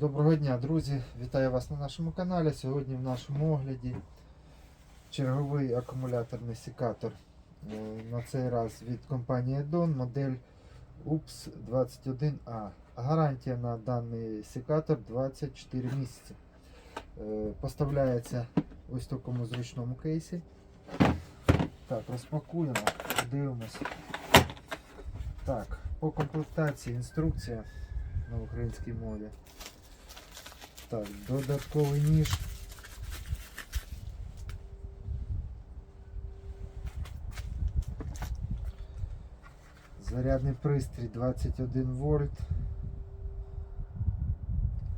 Доброго дня, друзі! Вітаю вас на нашому каналі. Сьогодні в нашому огляді черговий акумуляторний секатор. Е, На цей раз від компанії Edon, модель UPS 21A. Гарантія на даний секатор 24 місяці. Е, Поставляється ось в такому зручному кейсі. Так, розпакуємо, дивимося. Так, по комплектації інструкція на українській мові. Так, додатковий ніж. Зарядний пристрій 21 вольт.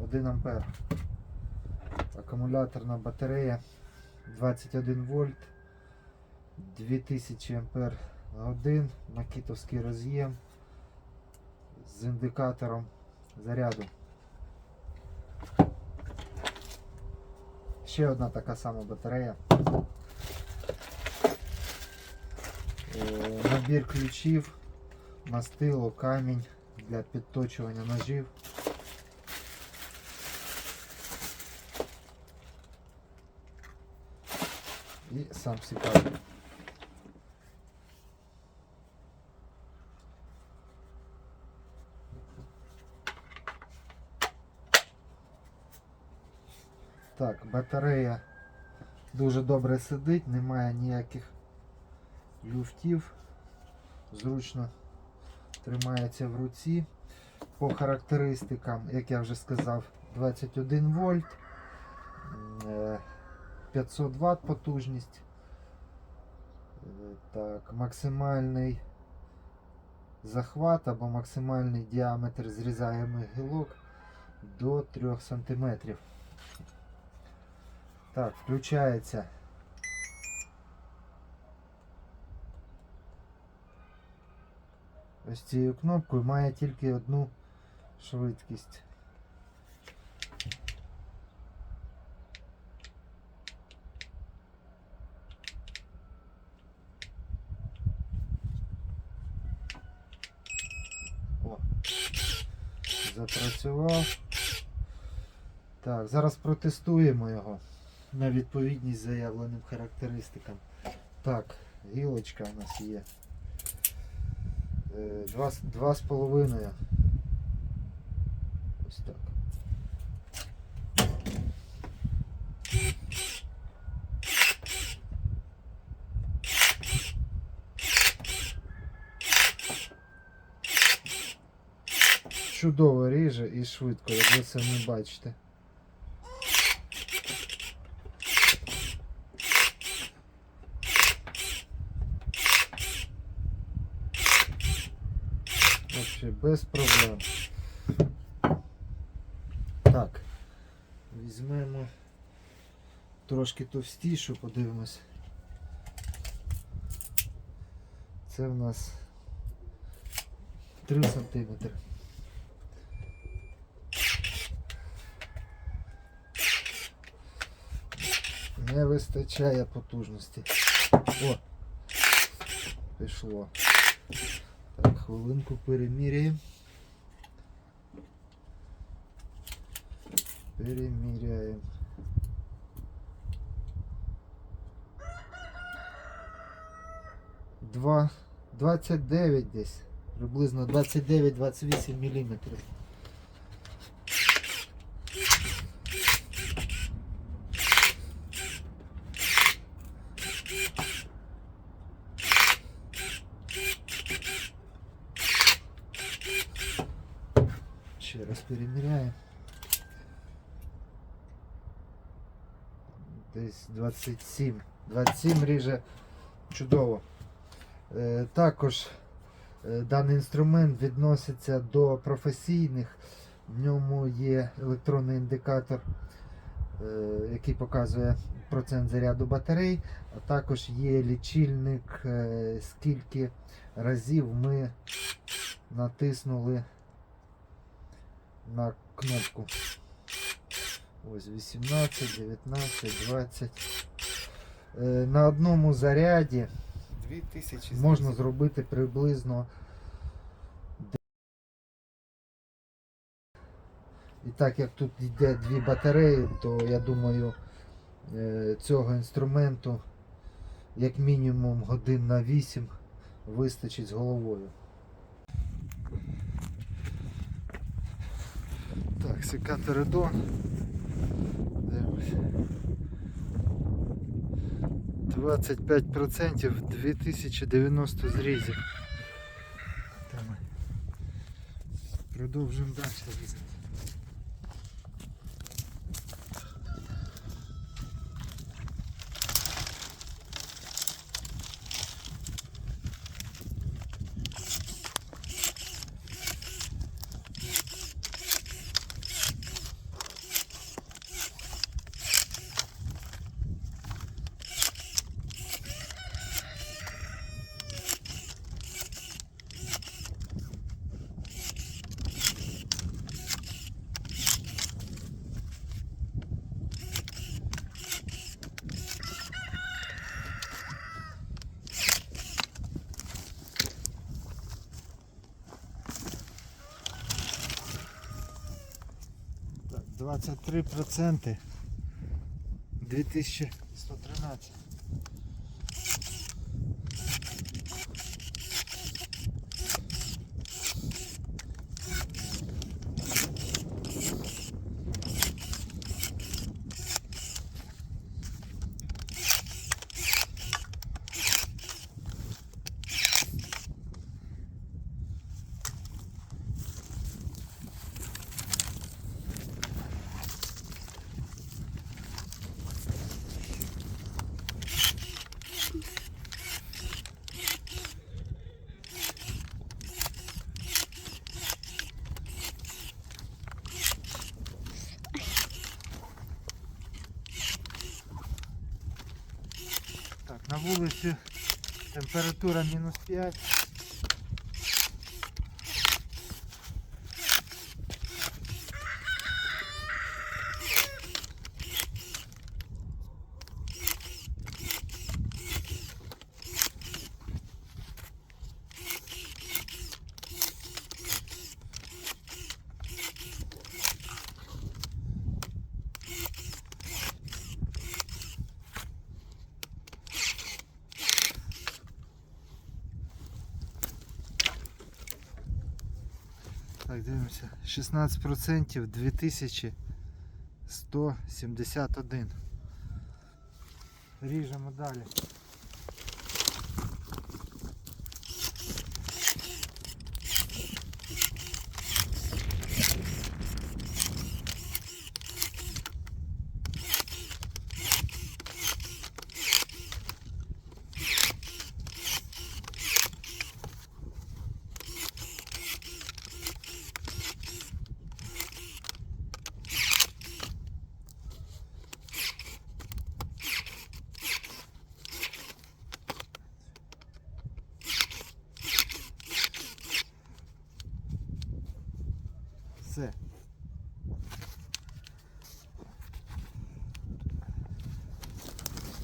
1 ампер. Акумуляторна батарея 21 вольт. 2000 ампер годин. Макітовський роз'єм з індикатором заряду. Ще одна така сама батарея. Е, Набір ключів, мастило, камінь для підточування ножів. І сам секатор. Так, батарея дуже добре сидить, немає ніяких люфтів. Зручно тримається в руці. По характеристикам, як я вже сказав, 21 вольт, е, 500 Вт потужність. Е, Так, максимальний захват або максимальний діаметр зрізаємих гілок до 3 см. Так, включається. Ось цією кнопкою має тільки одну швидкість. О, запрацював. Так, зараз протестуємо його на відповідність заявленим характеристикам. Так, гілочка у нас є. Е, Два, з- два з половиною. Ось так. Чудово ріже і швидко, як ви самі бачите. Без проблем. Так, візьмемо трошки товстішу, подивимось. Це в нас 3 сантиметри. Не вистачає потужності. О! Пішло. Так, хвилинку переміряємо. Переміряємо. Два, 29 десь. Приблизно 29-28 міліметрів. Ще раз переміряємо. Десь 27. 27 ріже чудово. Е, також е, даний інструмент відноситься до професійних. В ньому є електронний індикатор, який показує процент заряду батарей, а також є лічильник, скільки разів ми натиснули на кнопку. Ось 18, 19, 20. Е, На одному заряді 2000 можна зробити приблизно І так як тут йде дві батареї, то я думаю е, цього інструменту як мінімум годин на 8 вистачить з головою. Так, секатор Едо. Дивимось. 25% 2090 зрізів. Продовжуємо далі 23% 2113. Вулиці температура мінус 5. Так, дивимося. 16% 2171. Ріжемо далі. Все.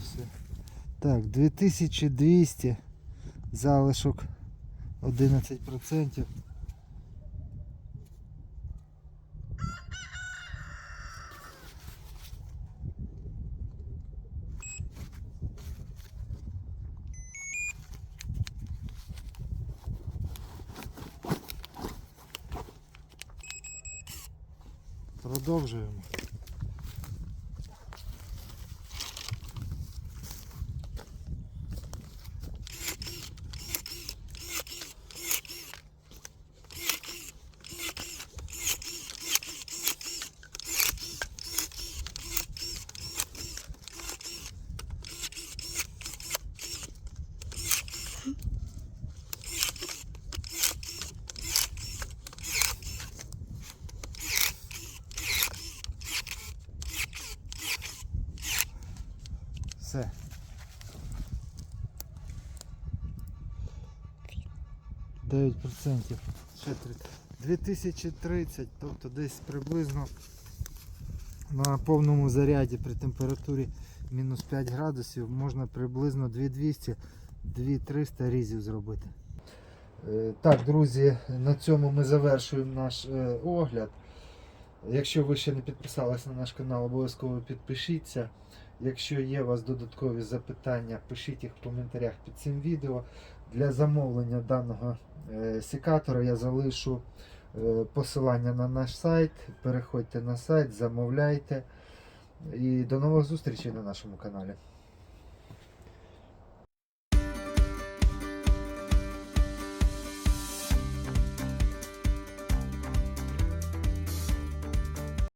Все. Так, 2200 залишок 11%. Продовжуємо. Все. Дев'ять процентів. Ще три. 2030, тобто десь приблизно на повному заряді при температурі мінус 5 градусів можна приблизно 2200-2300 різів зробити. Е, Так, друзі, на цьому ми завершуємо наш е, огляд. Якщо ви ще не підписались на наш канал, обов'язково підпишіться. Якщо є у вас додаткові запитання, пишіть їх в коментарях під цим відео. Для замовлення даного е, секатора я залишу е, посилання на наш сайт. Переходьте на сайт, замовляйте. І до нових зустрічей на нашому каналі.